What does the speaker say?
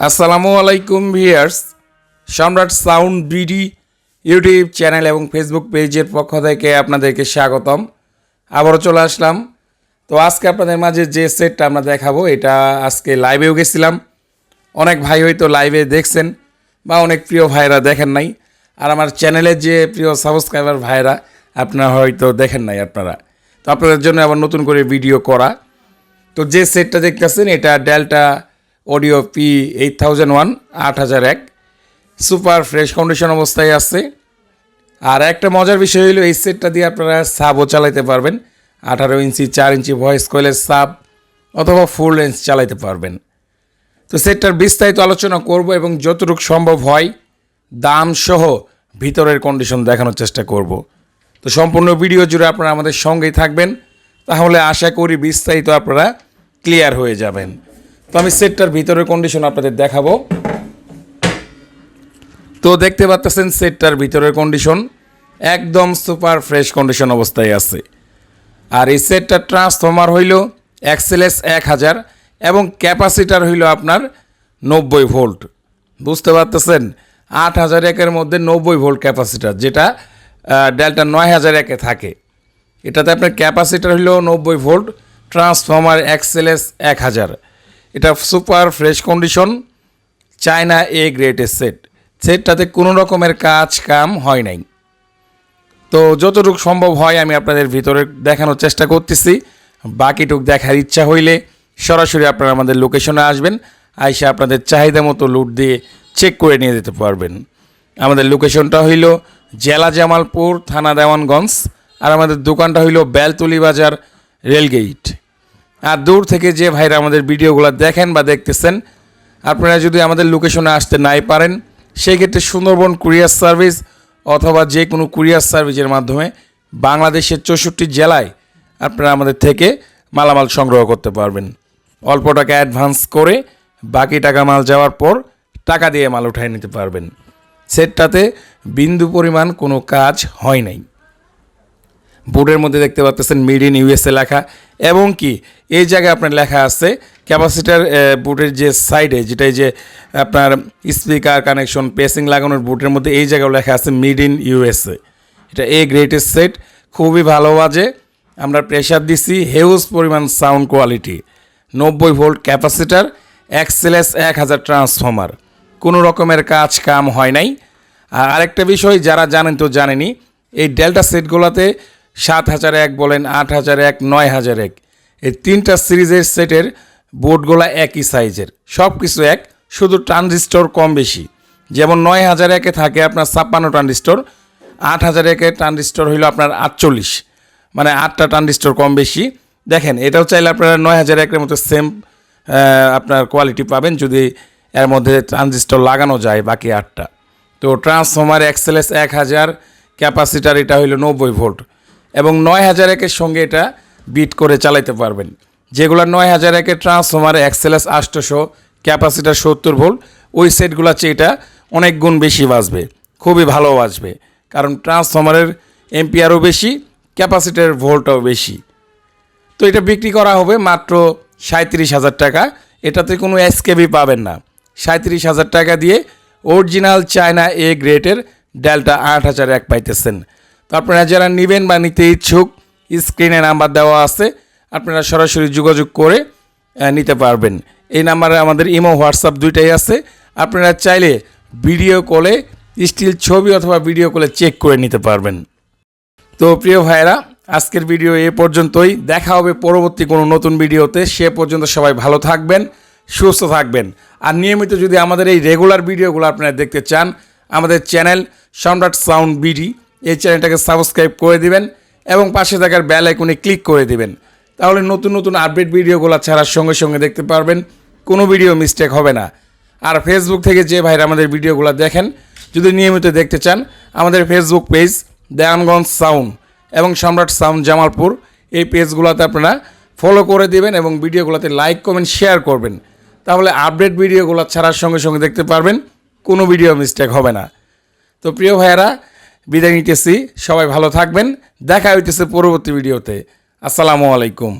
আসসালামু আলাইকুম viewers Samrat sound BD YouTube channel এবং ফেসবুক পেজের পক্ষ থেকে আপনাদেরকে স্বাগতম। আবারও চলে আসলাম। তো আজকে আপনাদের মাঝে যে সেটটা আমরা দেখাবো, এটা আজকে লাইভেও গেছিলাম। অনেক ভাই হয়তো লাইভে দেখছেন বা অনেক প্রিয় ভাইরা দেখেন নাই। আর আমার চ্যানেলের যে প্রিয় সাবস্ক্রাইবার ভাইরা আপনারা হয়তো দেখেন নাই আপনারা। তো আপনাদের জন্য আবার নতুন করে ভিডিও করা। তো যে সেটটা দেখতেছেন, এটা Delta audio P eight thousand one আট হাজার এক সুপার ফ্রেশ কন্ডিশন অবস্থায় আছে। আর একটা মজার বিষয় হলো এই সেটটা দিয়ে আপনারা সাবও চালাতে পারবেন। আঠারো ইঞ্চি, চার ইঞ্চি ভয়েস কয়েলের সাব অথবা ফুল রেঞ্জ চালাতে পারবেন। তো সেটটার বিস্তারিত আলোচনা করব এবং যতটুকু সম্ভব হয়, দাম সহ ভিতরের কন্ডিশন দেখানোর চেষ্টা করব। তো সম্পূর্ণ ভিডিও জুড়ে আপনারা আমাদের সঙ্গেই থাকবেন। তাহলে আশা করি বিস্তারিত আপনারা ক্লিয়ার হয়ে যাবেন। তো আমি সেটটার ভিতরের কন্ডিশন আপনাদের দেখাবো। তো দেখতে পাচ্ছেন সেটটার ভিতরের কন্ডিশন একদম সুপার ফ্রেশ কন্ডিশন অবস্থায় আছে। আর এই সেটটার ট্রান্সফর্মার হইল এক্সেলএস এক হাজার এবং ক্যাপাসিটার হইল আপনার নব্বই ভোল্ট বুঝতে পারতেছেন? আট হাজার একের মধ্যে নব্বই ভোল্ট ক্যাপাসিটার যেটা ডেল্টা নয় হাজার একে থাকে। এটাতে আপনার ক্যাপাসিটার হইল নব্বই ভোল্ট ট্রান্সফর্মার এক্সেলএস এক হাজার। এটা super fresh condition, China A greater set সেটটাতে কোনো রকমের কাজ কাম হয় নাই। তো যতটুকু সম্ভব হয় আমি আপনাদের ভিতরে দেখানোর চেষ্টা করতেছি। বাকিটুক দেখার ইচ্ছা হইলে সরাসরি আপনারা আমাদের লোকেশনে আসবেন, আইসে আপনাদের চাহিদা মতো লুট দিয়ে চেক করে নিয়ে যেতে পারবেন। আমাদের লোকেশনটা হইল জেলা জামালপুর, থানা দেওয়ানগঞ্জ, আর আমাদের দোকানটা হইল বেলতলি বাজার রেলগেট আর দূর থেকে যে ভাইরা আমাদের ভিডিওগুলো দেখেন বা দেখতেছেন, আপনারা যদি আমাদের লোকেশনে আসতে নাই পারেন সেই ক্ষেত্রে সুন্দরবন কুরিয়ার সার্ভিস অথবা যে কোনো কুরিয়ার সার্ভিসের মাধ্যমে বাংলাদেশের চৌষট্টি জেলায় আপনারা আমাদের থেকে মালামাল সংগ্রহ করতে পারবেন। অল্প টাকা অ্যাডভান্স করে বাকি টাকা মাল যাওয়ার পর টাকা দিয়ে মাল উঠায় নিতে পারবেন। সেটটাতে বিন্দু পরিমাণ কোনো কাজ হয় নাই। বোর্ডের মধ্যে দেখতে পাচ্ছেন মেড ইন ইউএসএ লেখা এবং কি, এই জায়গায় আপনার লেখা আছে ক্যাপাসিটার বোর্ডের যে সাইডে যেটা যে আপনার স্পিকার, কানেকশন, পেসিং লাগানোর বোর্ডের মধ্যে এই জায়গায় লেখা আছে মেড ইন ইউএসএ। এটা এ গ্রেটেস্ট সেট, খুবই ভালো বাজে। আমরা প্রেশার দিছি হেউজ পরিমাণ সাউন্ড কোয়ালিটি নব্বই ভোল্ট ক্যাপাসিটার এক্সেলেস এক হাজার ট্রান্সফর্মার কোনো রকমের কাজ কাম হয় নাই। আর আরেকটা বিষয়, যারা জানেন তো জানেনি এই ডেল্টা সেটগুলোতে সাত হাজার এক বলেন, আট হাজার এক, নয় হাজার এক। এই তিনটা সিরিজের সেটের বোর্ডগুলো একই সাইজের। সব কিছু এক, শুধু ট্রানজিস্টর কম বেশি। যেমন নয় হাজার একে থাকে আপনার ছাপ্পান্ন ট্রানজিস্টর, আট হাজার একে ট্রানজিস্টর হইল আপনার আটচল্লিশ। মানে আটটা ট্রানজিস্টর কম বেশি। দেখেন, এটাও চাইলে আপনারা নয় হাজার একের মতো সেম আপনার কোয়ালিটি পাবেন যদি এর মধ্যে ট্রানজিস্টর লাগানো যায় বাকি আটটা। তো ট্রান্সফর্মার এক্সেলেস এক হাজার, ক্যাপাসিটার এটা হইল নব্বই ভোল্ট। এবং নয় হাজার একের সঙ্গে এটা বিট করে চালাইতে পারবেন। যেগুলো নয় হাজার একের ট্রান্সফর্মার এক্সেলেস আষ্টশো ক্যাপাসিটার সত্তর ভোল্ট ওই সেটগুলো চেয়ে এটা অনেক গুণ বেশি বাজবে, খুবই ভালো বাজবে। কারণ ট্রান্সফর্মারের এমপিআরও বেশি ক্যাপাসিটার ভোল্টও বেশি। তো এটা বিক্রি করা হবে মাত্র সাঁত্রিশ হাজার টাকা। এটাতে কোনো এসকেবি পাবেন না। সাঁত্রিশ হাজার টাকা দিয়ে অরিজিনাল চায়না এ গ্রেটের ডেল্টা আট হাজার এক পাইতেছেন। তো আপনারা যারা নেবেন বা নিতে ইচ্ছুক, স্ক্রিনে নাম্বার দেওয়া আছে, আপনারা সরাসরি যোগাযোগ করে নিতে পারবেন। এই নাম্বারে আমাদের ইমো, হোয়াটসঅ্যাপ দুইটাই আছে। আপনারা চাইলে ভিডিও কলে, স্টিল ছবি অথবা ভিডিও কলে চেক করে নিতে পারবেন। তো প্রিয় ভাইরা আজকের ভিডিও এ পর্যন্তই। দেখা হবে পরবর্তী কোনো নতুন ভিডিওতে। সে পর্যন্ত সবাই ভালো থাকবেন, সুস্থ থাকবেন। আর নিয়মিত যদি আমাদের এই রেগুলার ভিডিওগুলো আপনারা দেখতে চান, আমাদের চ্যানেল সম্রাট সাউন্ড বিডি এই চ্যানেলটাকে সাবস্ক্রাইব করে দিবেন এবং পাশে থাকার বেল আইকনে ক্লিক করে দিবেন। তাহলে নতুন নতুন আপডেট ভিডিওগুলো ছাড়ার সঙ্গে সঙ্গে দেখতে পারবেন। কোনো ভিডিও মিস্টেক হবে না। আর ফেসবুক থেকে যে ভাইরা আমাদের ভিডিওগুলো দেখেন, যদি নিয়মিত দেখতে চান, আমাদের ফেসবুক পেজ দেয়ানগঞ্জ সাউন্ড এবং সম্রাট সাউন্ড জামালপুর, এই পেজগুলোতে আপনারা ফলো করে দিবেন এবং ভিডিওগুলোতে লাইক কমেন্ট শেয়ার করবেন। তাহলে আপডেট ভিডিওগুলো ছাড়ার সঙ্গে সঙ্গে দেখতে পারবেন, কোনো ভিডিও মিস্টেক হবে না। তো প্রিয় ভাইয়েরা বিদায় নিতেছি। সবাই ভালো থাকবেন। দেখা হইতেছে পরবর্তী ভিডিওতে। আসসালামু আলাইকুম।